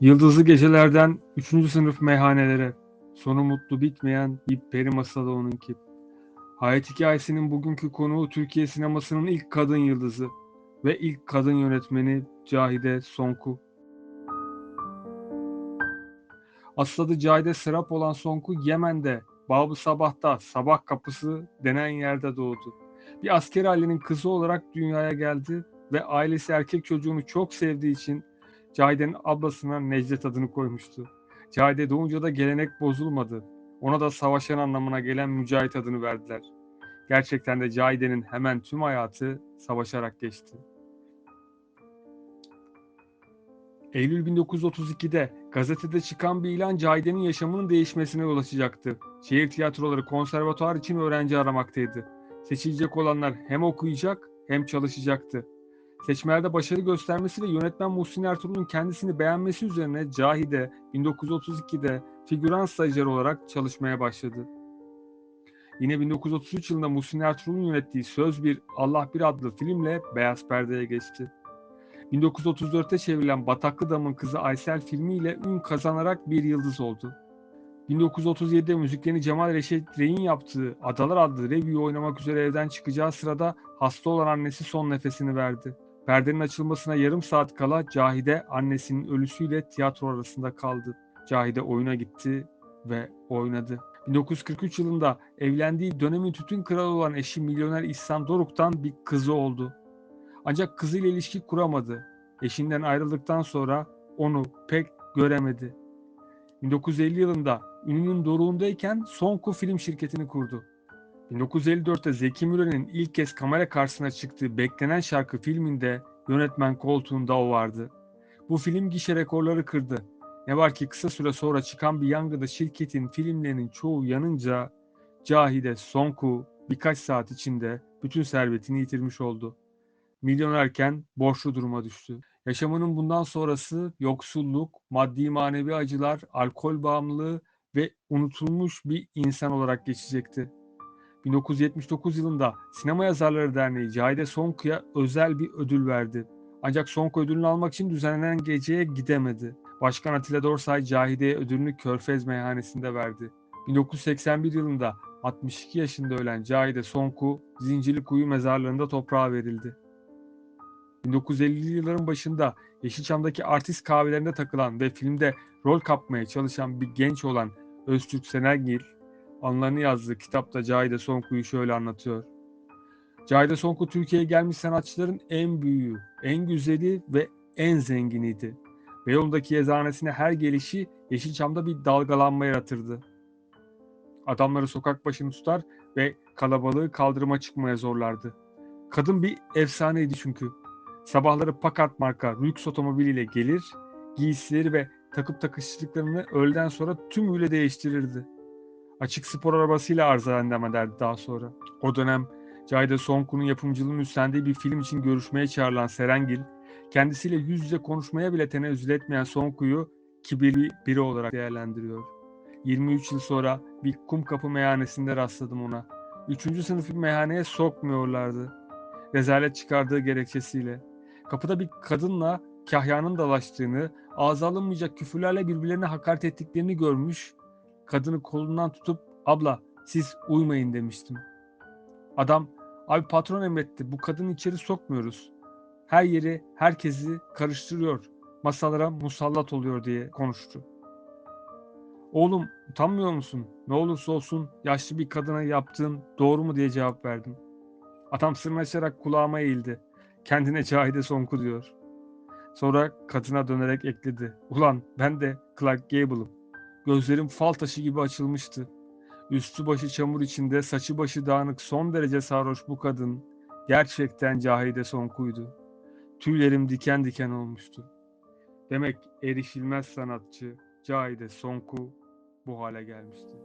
Yıldızlı gecelerden üçüncü sınıf meyhanelere, sonu mutlu bitmeyen bir peri masalı onunki. Hayat hikayesinin bugünkü konuğu Türkiye sinemasının ilk kadın yıldızı ve ilk kadın yönetmeni Cahide Sonku. Asıl adı Cahide Serap olan Sonku Yemen'de, Babı Sabah'ta, Sabah Kapısı denen yerde doğdu. Bir asker ailenin kızı olarak dünyaya geldi ve ailesi erkek çocuğunu çok sevdiği için Cahide'nin ablasına Necdet adını koymuştu. Cahide doğunca da gelenek bozulmadı. Ona da savaşan anlamına gelen Mücahit adını verdiler. Gerçekten de Cahide'nin hemen tüm hayatı savaşarak geçti. Eylül 1932'de gazetede çıkan bir ilan Cahide'nin yaşamının değişmesine yol açacaktı. Şehir tiyatroları konservatuar için öğrenci aramaktaydı. Seçilecek olanlar hem okuyacak hem çalışacaktı. Seçmelerde başarı göstermesi ve yönetmen Muhsin Ertuğrul'un kendisini beğenmesi üzerine Cahide 1932'de figüran stajyer olarak çalışmaya başladı. Yine 1933 yılında Muhsin Ertuğrul'un yönettiği Söz Bir Allah Bir adlı filmle beyaz perdeye geçti. 1934'te çevrilen Bataklı Dam'ın Kızı Aysel filmiyle ün kazanarak bir yıldız oldu. 1937'de müziklerini Cemal Reşit Rey'in yaptığı Adalar adlı revüyü oynamak üzere evden çıkacağı sırada hasta olan annesi son nefesini verdi. Perdenin açılmasına yarım saat kala Cahide annesinin ölüsüyle tiyatro arasında kaldı. Cahide oyuna gitti ve oynadı. 1943 yılında evlendiği dönemin tütün kralı olan eşi milyoner İhsan Doruk'tan bir kızı oldu. Ancak kızıyla ilişki kuramadı. Eşinden ayrıldıktan sonra onu pek göremedi. 1950 yılında ününün doruğundayken Sonku Film Şirketi'ni kurdu. 1954'te Zeki Müren'in ilk kez kamera karşısına çıktığı Beklenen Şarkı filminde yönetmen koltuğunda o vardı. Bu film gişe rekorları kırdı. Ne var ki kısa süre sonra çıkan bir yangında şirketin filmlerinin çoğu yanınca Cahide Sonku birkaç saat içinde bütün servetini yitirmiş oldu. Milyonerken borçlu duruma düştü. Yaşamının bundan sonrası yoksulluk, maddi manevi acılar, alkol bağımlılığı ve unutulmuş bir insan olarak geçecekti. 1979 yılında Sinema Yazarları Derneği Cahide Sonku'ya özel bir ödül verdi. Ancak Sonku ödülünü almak için düzenlenen geceye gidemedi. Başkan Atilla Dorsay Cahide'ye ödülünü Körfez Meyhanesi'nde verdi. 1981 yılında 62 yaşında ölen Cahide Sonku Zincirlikuyu mezarlığında toprağa verildi. 1950'li yılların başında Yeşilçam'daki artist kahvelerinde takılan ve filmde rol kapmaya çalışan bir genç olan Öztürk Senelgil, anılarını yazdığı kitapta Cahide Sonku'yu şöyle anlatıyor. Cahide Sonku Türkiye'ye gelmiş sanatçıların en büyüğü, en güzeli ve en zenginiydi. Beyoğlu'ndaki eczanesine her gelişi Yeşilçam'da bir dalgalanma yaratırdı. Adamları sokak başını tutar ve kalabalığı kaldırıma çıkmaya zorlardı. Kadın bir efsaneydi çünkü. Sabahları Packard marka lüks otomobiliyle gelir, giysileri ve takıp takıştırdıklarını öğleden sonra tümüyle değiştirirdi. Açık spor arabasıyla arızalandam ederdi daha sonra. O dönem Cahide Sonku'nun yapımcılığını üstlendiği bir film için görüşmeye çağrılan Serengil, kendisiyle yüz yüze konuşmaya bile tenezzül etmeyen Sonku'yu kibirli biri olarak değerlendiriyor. 23 yıl sonra bir kum kapı meyhanesinde rastladım ona. Üçüncü sınıf bir meyhaneye sokmuyorlardı. Rezalet çıkardığı gerekçesiyle. Kapıda bir kadınla kahyanın dalaştığını, ağza alınmayacak küfürlerle birbirlerine hakaret ettiklerini görmüş, kadını kolundan tutup abla siz uymayın demiştim. Adam abi patron emretti bu kadını içeri sokmuyoruz. Her yeri herkesi karıştırıyor. Masalara musallat oluyor diye konuştu. Oğlum utanmıyor musun? Ne olursa olsun yaşlı bir kadına yaptığın doğru mu diye cevap verdim. Adam sırnaşarak kulağıma eğildi. Kendine Cahide Sonku diyor. Sonra kadına dönerek ekledi. Ulan ben de Clark Gable'ım. Gözlerim fal taşı gibi açılmıştı. Üstü başı çamur içinde, saçı başı dağınık, son derece sarhoş bu kadın gerçekten Cahide Sonku'ydu. Tüylerim diken diken olmuştu. Demek erişilmez sanatçı Cahide Sonku bu hale gelmişti.